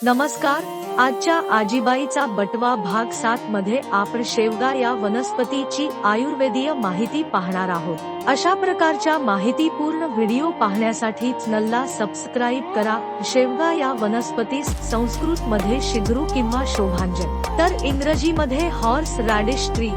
नमस्कार आजच्या आजीबाईचा बटवा भाग सात मध्ये आपण शेवगा या वनस्पतीची आयुर्वेदीय माहिती पाहणार आहोत. अशा प्रकारच्या माहितीपूर्ण व्हिडिओ पाहण्यासाठी चॅनलला सबस्क्राईब करा. शेवगा या वनस्पतीस संस्कृत मध्ये शिग्रू किंवा शोभांजन. तर इंग्रजीमध्ये हॉर्स रॅडिश ट्री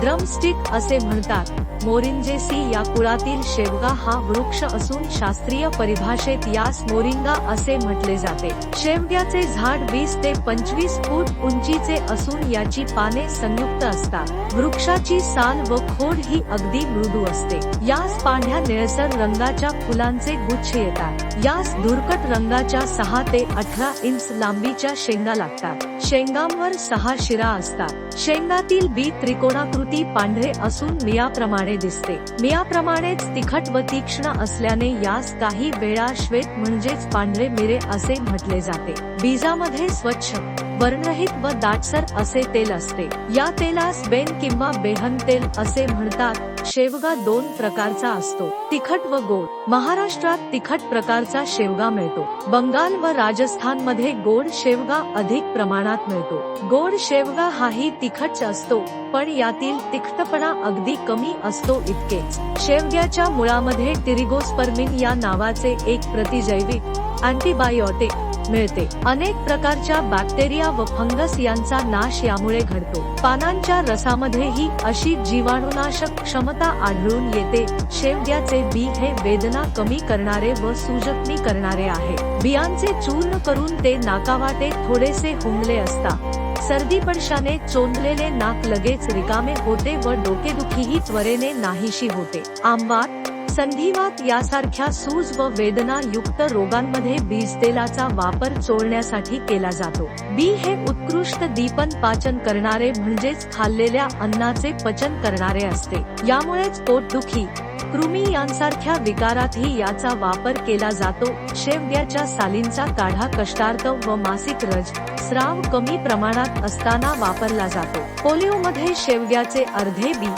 ड्रमस्टिक असे म्हणतात. मोरिंजेसी या कुळातील शेवगा हा वृक्ष असून शास्त्रीय परिभाषेत यास मोरिंगा असे म्हटले जाते. शेवग्याचे झाड वीस ते पंचवीस फूट उंचीचे असून याची पाने संयुक्त असतात. वृक्षाची साल व खोड ही अगदी मृदू असते. यास पांढऱ्या निळसर रंगाच्या फुलांचे गुच्छ येतात. यास धुरकट रंगाच्या सहा ते अठरा इंच लांबीच्या शेंगा लागतात. शेंगांवर सहा शिरा असतात. शेंगातील बी त्रिकोणाकृती पांढरे असून मियाप्रमाणे दिसते. मियाप्रमाणेच तिखट व तीक्ष्ण असल्याने यास काही वेळा श्वेत म्हणजेच पांढरे मिरे असे म्हटले जाते. बीजामध्ये स्वच्छ वर्णरहित व दाटसर असे तेल असते. या तेलास बेन किंवा बेहन तेल असे म्हणतात. शेवगा दोन प्रकारचा असतो. तिखट व गोड. महाराष्ट्रात तिखट प्रकारचा शेवगा मिळतो. बंगाल व राजस्थानमध्ये गोड शेवगा अधिक प्रमाणात मिळतो. गोड शेवगा हाही तिखट असतो पण यातील तिखटपणा अगदी कमी असतो इतकेच. शेवग्याच्या मुळामध्ये टिरिगोस्पर्मिन या नावाचे एक प्रतिजैविक अँटीबायोटिक मिळते. अनेक प्रकारच्या बॅक्टेरिया व फंगस यांचा नाश यामुळे घडतो. पानांच्या रसामध्ये ही अशी जीवाणुनाशक क्षमता आढळून येते. शेवग्याचे बी हे वेदना कमी करणारे व सुजकणी करणारे आहे. बियांचे चूर्ण करून ते नाकावाटे थोडेसे हुंगले असता सर्दी पडशाने चोंदलेले नाक लगेच रिकामे होते व डोकेदुखीही त्वरेने नाहीशी होते. आंबात संधिवात यासारख्या सूज व वेदना युक्त रोगांमध्ये बीज तेलाचा वापर चोळण्यासाठी केला जातो. बी हे उत्कृष्ट दीपन पाचन करणारे म्हणजेच खाल्लेल्या अन्नाचे पचन करणारे असते. यामुळेच पोटदुखी कृमी यांसारख्या विकारातही याचा वापर केला जातो. शेवग्याच्या सालींचा काढा कष्टार्थ व मासिक रज स्राव कमी प्रमाणात असताना वापरला जातो. पोलिओमध्ये शेवग्याचे अर्धे बी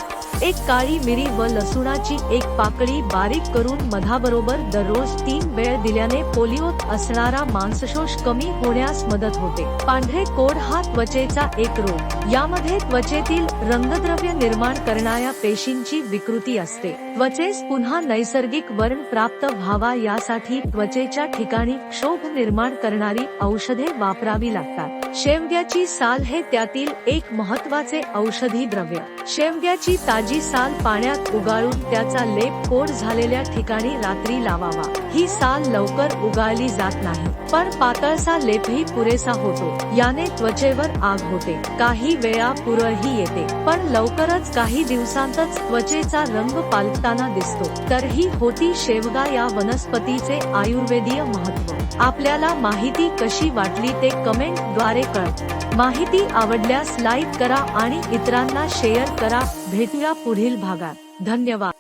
एक काळी मिरी व लसुणाची एक पाकळी बारीक करून मधाबरोबर दररोज तीन वेळ दिल्याने पोलिओत असणारा मांसशोष कमी होण्यास मदत होते. पांढरे कोड हा त्वचेचा एक रोग. यामध्ये त्वचेतील रंगद्रव्य निर्माण करणाऱ्या पेशींची विकृती असते. त्वचेस पुन्हा नैसर्गिक वर्ण प्राप्त व्हावा यासाठी त्वचेच्या ठिकाणी क्षोभ निर्माण करणारी औषधे वापरावी लागतात. शेवग्याची साल हे त्यातील एक महत्त्वाचे औषधी द्रव्य. शेवग्याची ताजी साल पाण्यात उगाळून त्याचा लेप कोड झालेल्या ठिकाणी रात्री लावावा. ही साल लवकर उगाळली जात नाही पण पातळसा लेपही पुरेसा होतो. याने त्वचेवर आग होते. काही वेळा पुरळही येते पण लवकरच काही दिवसांतच त्वचेचा रंग पालताना दिसतो. तरीही होती शेवगा या वनस्पतीचे आयुर्वेदीय महत्त्व आपल्याला माहिती कशी वाटली ते कमेंटद्वारे कळ माहिती आवडल्यास लाईक करा आणि इतरांना शेअर करा. भेटूया पुढील भागात. धन्यवाद.